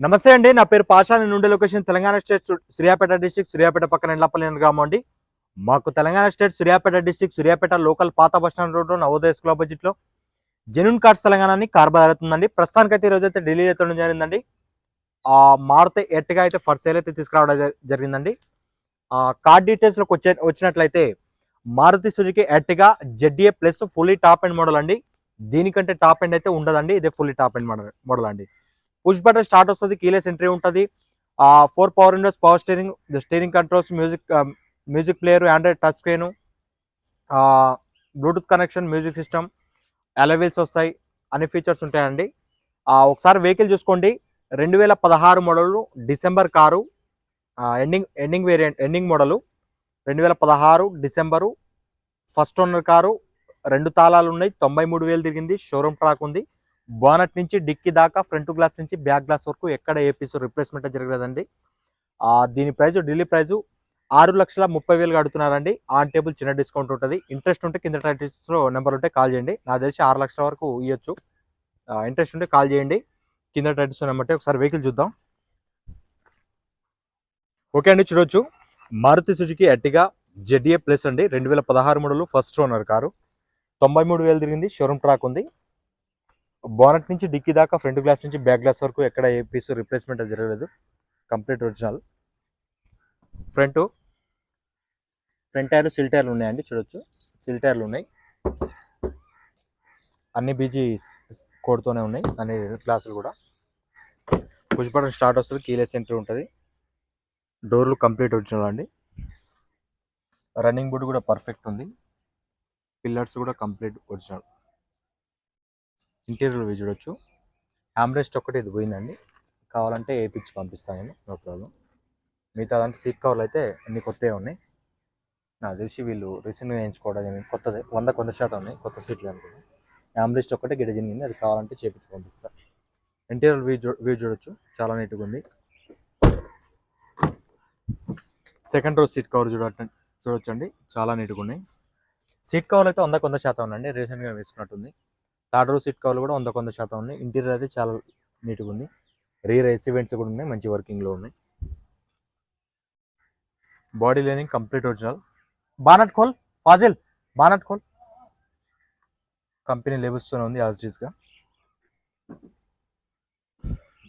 నమస్తే అండి నా పేరు పాషా నేను ఉండే location Telangana state Suryapet district Suryapet పక్కన ఎండ్లపల్లి గ్రామం అండి. మాకు Telangana state Suryapet district Suryapet local పాత bus stand Navodaya school opposite genuine cards తెలంగాణని కార్ అవుతుందండి ప్రస్తుతానికి అయితే ఈరోజు అయితే ఢిల్లీ అయితే జరిగిందండి. ఆ మారుతి ఎట్టుగా అయితే ఫర్ సేల్ అయితే తీసుకురావడం జ- జరిగిందండి. ఆ కార్డ్ డీటెయిల్స్లోకి వచ్చే వచ్చినట్లయితే Maruti Suzuki Ertiga ZDi plus fully top end model అండి. దీనికంటే టాప్ ఎండ్ అయితే ఉండదండి. ఇదే fully top end model model అండి. పుష్ బటన్ స్టార్ట్ వస్తుంది కీలెస్ ఎంట్రీ ఉంటుంది. Four power windows power steering the steering controls music music player Android touch screen Bluetooth connection music system alloy wheels వస్తాయి అన్ని features ఉంటాయండి. ఒకసారి vehicle చూసుకోండి. రెండు వేల పదహారు model December car ending ending variant ending model. రెండు వేల పదహారు డిసెంబరు ఫస్ట్ ఓనర్ కారు రెండు తాళాలు ఉన్నాయి తొంభై మూడు వేలు తిరిగింది షోరూమ్ ట్రాక్ ఉంది. బోనట్ నుంచి డిక్కి దాకా ఫ్రంట్ గ్లాస్ నుంచి బ్యాక్ గ్లాస్ వరకు ఎక్కడ ఏ పీస్ రిప్లేస్మెంట్ జరగలేదండి. దీని ప్రైస్ ఢిల్లీ ప్రైజు ఆరు లక్షల ముప్పై వేలు అడుగుతున్నారండి. ఆన్ టేబుల్ చిన్న డిస్కౌంట్ ఉంటుంది. ఇంట్రెస్ట్ ఉంటే కింద టైటిల్స్లో నెంబర్ ఉంటే కాల్ చేయండి. నాకు తెలిసి ఆరు లక్షల వరకు ఇవ్వచ్చు ఇంట్రెస్ట్ ఉంటే కాల్ చేయండి. కింద టైటిల్స్ నెంబర్ ఉంటే ఒకసారి వెహికల్ చూద్దాం. ఓకే అండి చూడొచ్చు. Maruti Suzuki Ertiga Z A plus అండి. రెండు వేల పదహారు మోడల్ ఫస్ట్ ఓనర్ కారు. తొంభై మూడు వేలు తిరిగింది. షోరూమ్ ట్రాక్ ఉంది. బోనట్ నుంచి డిక్కీ దాకా ఫ్రంట్ గ్లాస్ నుంచి బ్యాక్ గ్లాస్ వరకు ఎక్కడ ఏ పీస్ రిప్లేస్మెంట్ జరగలేదు. కంప్లీట్ ఒరిజినల్ ఫ్రంట్ ఫ్రంట్ టైర్లు సిల్ టైర్లు ఉన్నాయండి చూడొచ్చు. సిల్ టైర్లు ఉన్నాయి. అన్ని బీజీ కోడ్తోనే ఉన్నాయి అన్ని గ్లాసులు కూడా. పుష్ బటన్ స్టార్ట్ వస్తుంది కీలెస్ ఎంట్రీ ఉంటుంది. డోర్లు కంప్లీట్ ఒరిజినల్ అండి. రన్నింగ్ బోర్డు కూడా పర్ఫెక్ట్ ఉంది. పిల్లర్స్ కూడా కంప్లీట్ ఒరిజినల్ ఇంటీరియర్ వ్యూ చూడొచ్చు. హ్యామ్రెస్ట్ ఒక్కటి ఇది పోయిందండి. కావాలంటే వేయించి పంపిస్తాను నేను నో ప్రాబ్లం. మిగతా దాంట్లో సీట్ కవర్లు అయితే అన్ని కొత్తవి ఉన్నాయి. నాకు తెలిసి వీళ్ళు రీసెంట్గా వేయించుకోవడం కొత్తది వంద కొంత శాతం ఉన్నాయి కొత్త సీట్లు అనుకున్నాను ఆమ్రెస్ట్ ఒక్కటే గిడ జరిగింది అది కావాలంటే చేపించి పంపిస్తాను ఇంటీరియర్ వ్యూ చూ వ్యూ చూడొచ్చు చాలా నీట్గా ఉంది. సెకండ్ రో సీట్ కవర్ చూడ చూడొచ్చండి చాలా నీట్గా ఉన్నాయి. సీట్ కవర్లు అయితే వంద కొంత శాతం ఉందండి రీసెంట్గా వేసుకున్నట్టుంది. థర్డ్ రో సీట్ కవర్లు కూడా వంద కొంత శాతం ఉన్నాయి. ఇంటీరియర్ అయితే చాలా నీట్గా ఉంది. రీర్ ఎసివెంట్స్ కూడా ఉన్నాయి. మంచి వర్కింగ్లో ఉన్నాయి. Body lining complete original. Bonnet cowl Faasil. Bonnet cowl. Company లేబుల్స్తోనే ఉంది యాజ్గా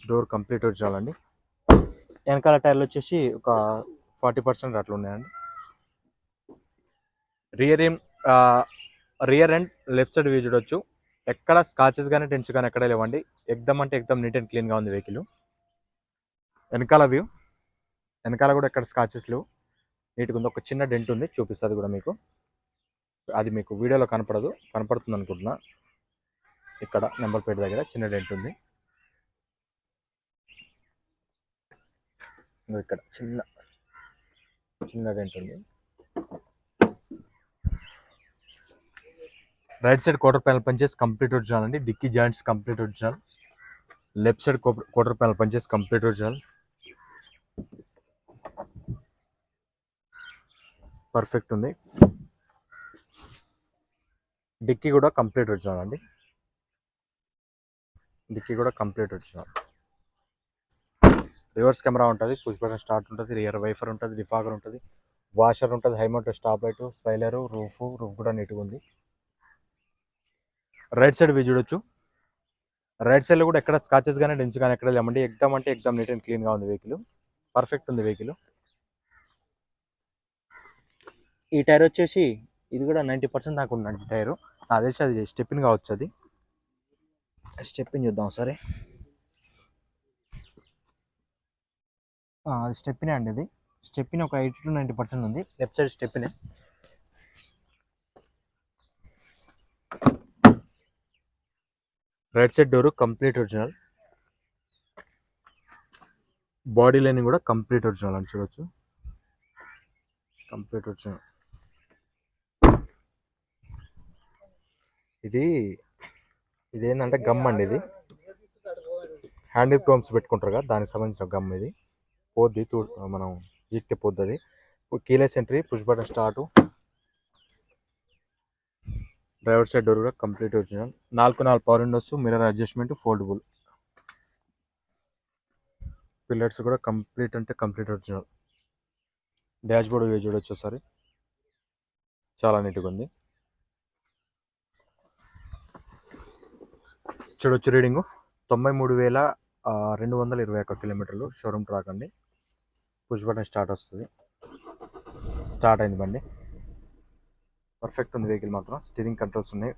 డోర్ కంప్లీట్ ఒరిజినల్ అండి. వెనకాల టైర్లు వచ్చేసి ఒక ఫార్టీ పర్సెంట్ అట్లా ఉన్నాయండి. రియర్ ఏం rear and left side view చూడొచ్చు ఎక్కడ స్కాచెస్ కానీ టెన్స్ కానీ ఎక్కడ లేవండి. ఎగ్దమ్ అంటే ఎగ్దమ్ నీట్ అండ్ క్లీన్గా ఉంది వెహికల్. వెనకాల వ్యూ వెనకాల కూడా ఎక్కడ స్కాచెస్ లేవు. నీట్గా ఉంది. ఒక చిన్న డెంట్ ఉంది. చూపిస్తుంది కూడా మీకు. అది మీకు వీడియోలో కనపడదు. కనపడుతుంది అనుకుంటున్నా. ఇక్కడ నెంబర్ ప్లేట్ దగ్గర చిన్న డెంట్ ఉంది. ఇక్కడ చిన్న చిన్న డెంట్ ఉంది. Right side quarter panel punches complete original అండి. Dickey joints complete original. Left side quarter panel punches complete original. Perfect ఉంది. డిక్కీ కూడా కంప్లీట్ ఒరిజినల్ అండి. డిక్కీ కూడా కంప్లీట్ ఒరిజినల్. రివర్స్ కెమెరా ఉంటుంది పుష్ బటన్ స్టార్ట్ ఉంటుంది rear wiper ఉంటుంది defogger ఉంటుంది washer ఉంటుంది high mount stop light spoiler roof roof కూడా నీట్గా ఉంది. రైట్ సైడ్ వ్యూ చూడొచ్చు. రైట్ సైడ్లో కూడా ఎక్కడ స్కాచెస్ కానీ డెన్స్ కానీ ఎక్కడ లేమండి ఎగ్జామ్ అంటే ఎగ్జామ్ నీట్ అండ్ క్లీన్గా ఉంది వెహికల్. పర్ఫెక్ట్ ఉంది వెహికల్. ఈ టైర్ వచ్చేసి ఇది కూడా నైంటీ పర్సెంట్ దాకా ఉందండి టైర్. నాకు తెలిసి అది స్టెప్పిన్ కావచ్చు అది. స్టెప్పిన్ చూద్దాం సరే అది స్టెప్పినే అండి ఇది స్టెప్పిన్ ఒక ఎయిటీ టు నైంటీ పర్సెంట్ ఉంది. Left side స్టెప్పినే right side door complete original. Body lining కూడా కంప్లీట్ ఒరిజినల్ అని చూడొచ్చు. Complete original. ఇది ఇది ఏంటంటే గమ్ అండి ఇది. హ్యాండిల్ ప్రోమ్స్ పెట్టుకుంటారు కదా దానికి సంబంధించిన గమ్ ఇది. పోద్ది మనం ఈక్తే పోద్ది అది keyless entry push button start. Driver side door కూడా కంప్లీట్ ఒరిజినల్. నాలుగు నాలుగు power windows mirror adjustment foldable. Pillars కూడా కంప్లీట్ అంటే complete original. Dash board view చూడొచ్చు ఒకసారి. చాలా నీట్గా ఉంది. చూడొచ్చు రీడింగు. తొంభై మూడు వేల రెండు వందల ఇరవై ఒక్క కిలోమీటర్లు షోరూమ్ ట్రాక్ అండి. పుష్ బటన్ స్టార్ట్ వస్తుంది. స్టార్ట్ అయింది బండి. పర్ఫెక్ట్ ఉంది వెహికల్ మాత్రం. స్టీరింగ్ కంట్రోల్స్ ఉన్నాయి.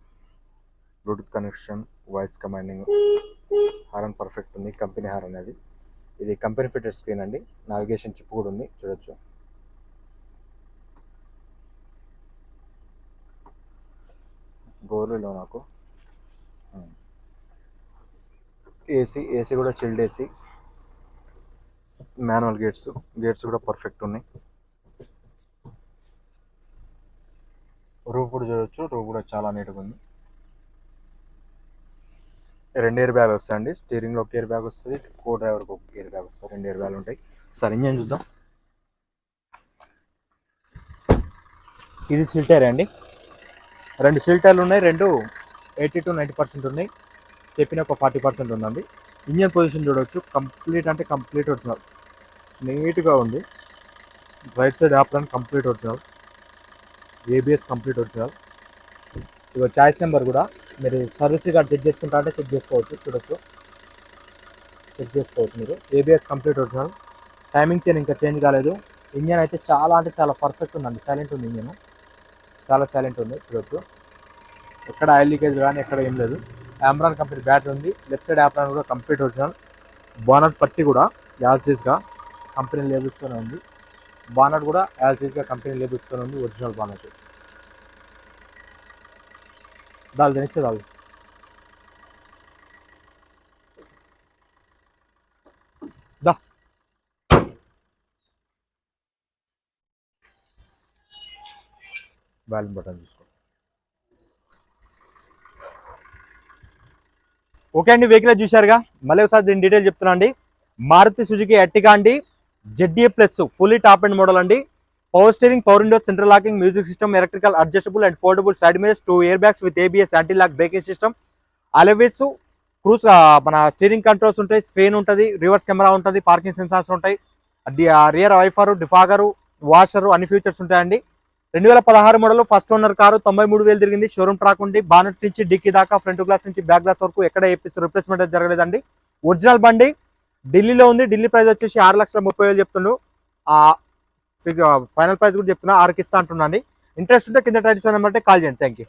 Bluetooth connection voice commanding horn perfect ఉంది. కంపెనీ హారన్ అది. ఇది కంపెనీ ఫిటెడ్ స్క్రీన్ అండి. నావిగేషన్ చిప్ కూడా ఉంది. చూడొచ్చు. గోర్లలో నాకు. Hmm. ఏసీ ఏసీ కూడా chilled AC manual gates gates కూడా పర్ఫెక్ట్ ఉన్నాయి. రూఫ్ కూడా చూడొచ్చు. రూఫ్ కూడా చాలా నీట్గా ఉంది. రెండు ఇయర్ బ్యాగ్ వస్తాయండి. స్టీరింగ్లో ఒక ఇయర్ బ్యాగ్ వస్తుంది. కో డ్రైవర్కి ఒక ఇయర్ బ్యాగ్ వస్తుంది. రెండు ఇయర్ బ్యాగ్లు ఉంటాయి. సరే ఇంజన్ చూద్దాం. ఇది సిల్టర్ అండి. రెండు సిల్టర్లు ఉన్నాయి. రెండు ఎయిటీ టు నైంటీ పర్సెంట్ ఉన్నాయి. చెప్పిన ఒక ఫార్టీ పర్సెంట్ ఉందండి. ఇంజన్ పొజిషన్ చూడవచ్చు కంప్లీట్ అంటే కంప్లీట్ ఒరిజినల్ నీట్గా ఉంది. రైట్ సైడ్ ఆపడానికి complete original ABS complete original ఇక చాయిస్ నెంబర్ కూడా మీరు సర్వీస్ కార్డ్ చెక్ చేసుకుంటా అంటే చెక్ చేసుకోవచ్చు చూడొచ్చు. చెక్ చేసుకోవచ్చు మీరు. ABS complete original timing chain ఇంకా చేంజ్ కాలేదు. ఇంజన్ అయితే చాలా అంటే చాలా పర్ఫెక్ట్ ఉందండి. సైలెంట్ ఉంది ఇంజన్ చాలా సైలెంట్ ఉంది చూడొచ్చు. ఎక్కడ ఆయిల్ లీకేజ్ కానీ ఎక్కడ ఏం లేదు. ఆమ్రాన్ కంపెనీ బ్యాటరీ ఉంది. లెఫ్ట్ సైడ్ ఆమ్రాన్ కూడా కంప్లీట్ ఒరిజినల్ బానట్ పట్టి కూడా యాజ్ డీస్గా కంపెనీ లేబుల్స్తోనే ఉంది. బానట్ కూడా యాజ్ డీస్గా కంపెనీ లేబుల్స్తోనే ఉంది ఒరిజినల్ బానట్ దాల్ తినిచ్చే దాల్ దా వాల్యూమ్ బటన్ చూసుకో. ఓకే అండి వెహికల్ చూశారుగా. మళ్ళీ ఒకసారి దీని డీటెయిల్ చెప్తున్నా అండి. మారుతి సుజుకి ఎట్టిగా అండి. ZDi plus fully top end model అండి. Power steering power window central locking music system electrical adjustable and foldable side mirrors two airbags with ABS anti lock braking system alloys cruise మన steering controls ఉంటాయి screen ఉంటుంది reverse camera ఉంటుంది parking sensors ఉంటాయి rear wiper defogger washer అన్ని features ఉంటాయండి. రెండు వేల పదహారు మోడల్ ఫస్ట్ ఓనర్ కారు తొంభై మూడు వేలు తిరిగింది షోరూమ్ ట్రాక్ ఉంది బానట్ నుంచి డిక్కీ దాకా ఫ్రంట్ గ్లాస్ నుంచి బ్యాక్ గ్లాస్ వరకు ఎక్కడ ఏపీస్ రిప్లేస్మెంట్ అయితే జరగలేదండి. ఒరిజినల్ బండి ఢిల్లీలో ఉంది ఢిల్లీ ప్రైస్ వచ్చేసి ఆరు లక్షల ముప్పై వేలు చెప్తుండు. ఫైనల్ ప్రైస్ కూడా చెప్తున్నా. ఆరుకి ఇస్తా ఇంట్రెస్ట్ ఉంటే కింద టైటిల్స్ నెంబర్ అంటే కాల్ చేయండి. Thank you